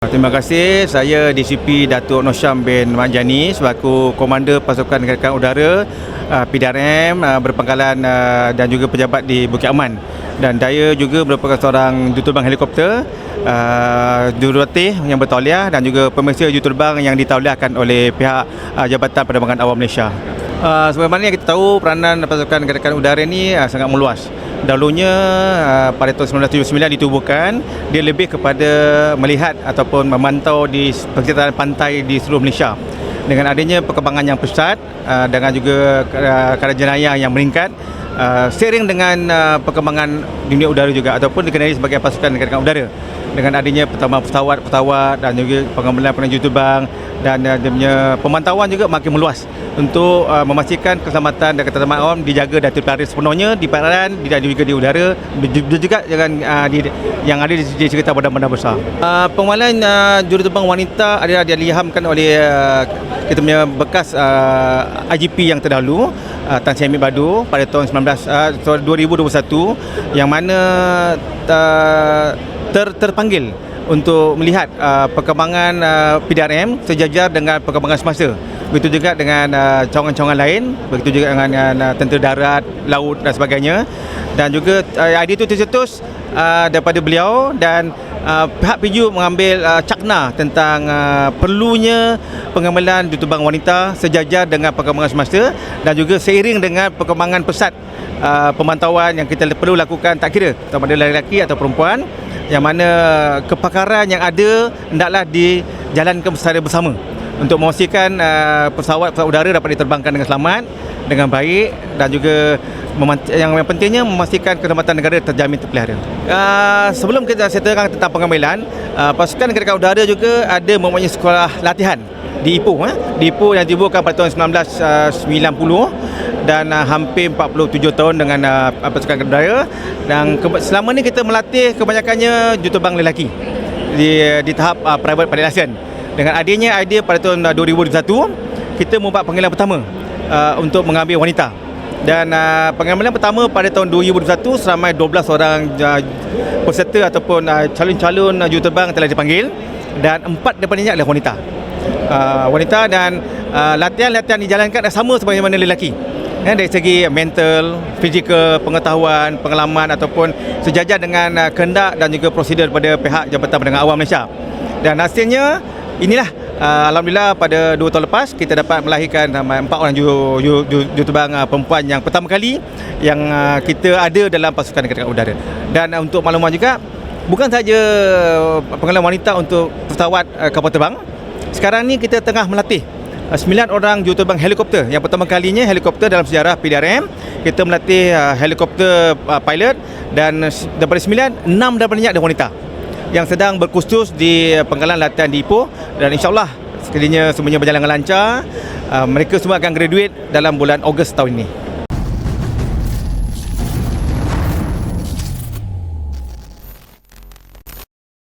Terima kasih. Saya DCP Datuk Nosyam bin Manjani selaku Komander Pasukan Gerakan Udara uh, PDRM uh, berpangkalan uh, dan juga pejabat di Bukit Aman. Dan saya juga merupakan seorang juruterbang helikopter jurulatih yang bertauliah dan juga pemirsa juruterbang yang ditauliahkan oleh pihak Jabatan Penerbangan Awam Malaysia. Uh, sebagaimana yang kita tahu peranan pasukan gerakan udara ini uh, sangat meluas. Dahulunya uh, pada tahun 1979 ditubuhkan dia lebih kepada melihat ataupun memantau di persekitaran pantai di seluruh Malaysia. Dengan adanya perkembangan yang pesat uh, dengan juga uh, kadar jenayah yang meningkat uh, seiring dengan uh, perkembangan dunia udara juga ataupun dikenali sebagai pasukan gerakan udara dengan adanya pertambangan pesawat-pesawat dan juga penerju terbang dan uh, dia punya pemantauan juga makin meluas untuk uh, memastikan keselamatan dan ketentraman awam dijaga dan terpelihara sepenuhnya di perairan dan juga di udara dan juga dengan uh, di, yang ada di, di sekitar bandar-bandar besar. Uh, pengenalan uh, juruterbang wanita adalah diilhamkan oleh uh, kita punya bekas uh, IGP yang terdahulu uh, Tan Amir Badu pada tahun 19 uh, 2021 yang mana uh, ter, terpanggil untuk melihat uh, perkembangan uh, PDRM sejajar dengan perkembangan semasa. Begitu juga dengan uh, cawangan-cawangan lain, begitu juga dengan, uh, tentera darat, laut dan sebagainya. Dan juga uh, idea itu tercetus uh, daripada beliau dan uh, pihak PIJU mengambil uh, cakna tentang uh, perlunya pengambilan juruterbang wanita sejajar dengan perkembangan semasa dan juga seiring dengan perkembangan pesat uh, pemantauan yang kita perlu lakukan tak kira sama ada lelaki atau perempuan yang mana kepakaran yang ada hendaklah dijalankan secara bersama untuk memastikan uh, pesawat-pesawat udara dapat diterbangkan dengan selamat dengan baik dan juga yang, yang pentingnya memastikan keselamatan negara terjamin terpelihara. Uh, sebelum kita settlekan tentang pengambilan, uh, pasukan gerakan udara juga ada mempunyai sekolah latihan di Ipoh eh? di Ipoh yang dibuatkan pada tahun 1990 dan uh, hampir 47 tahun dengan uh, pasukan udara dan ke- selama ni kita melatih kebanyakannya juruterbang lelaki di di tahap uh, private pilot license dengan adanya idea pada tahun uh, 2021 kita membuat panggilan pertama uh, untuk mengambil wanita. Dan uh, pengambilan pertama pada tahun 2021 seramai 12 orang uh, peserta ataupun uh, calon-calon uh, juruterbang telah dipanggil. Dan empat daripadanya adalah wanita. Uh, wanita dan uh, latihan-latihan dijalankan sama seperti mana lelaki. Ya, dari segi mental, fizikal, pengetahuan, pengalaman ataupun sejajar dengan uh, kehendak dan juga prosedur daripada pihak Jabatan Penerangan Awam Malaysia. Dan hasilnya inilah uh, alhamdulillah pada 2 tahun lepas kita dapat melahirkan uh, empat orang ju, ju, ju, juruterbang uh, perempuan yang pertama kali yang uh, kita ada dalam pasukan gerakan udara. Dan uh, untuk makluman juga bukan saja pengalaman wanita untuk pesawat uh, kapal terbang. Sekarang ni kita tengah melatih uh, sembilan orang juruterbang helikopter. Yang pertama kalinya helikopter dalam sejarah PDRM. Kita melatih uh, helikopter uh, pilot dan uh, daripada sembilan, enam daripadanya adalah wanita yang sedang berkursus di uh, penggalan latihan di Ipoh dan insyaAllah sekalinya semuanya berjalan dengan lancar uh, mereka semua akan graduate dalam bulan Ogos tahun ini.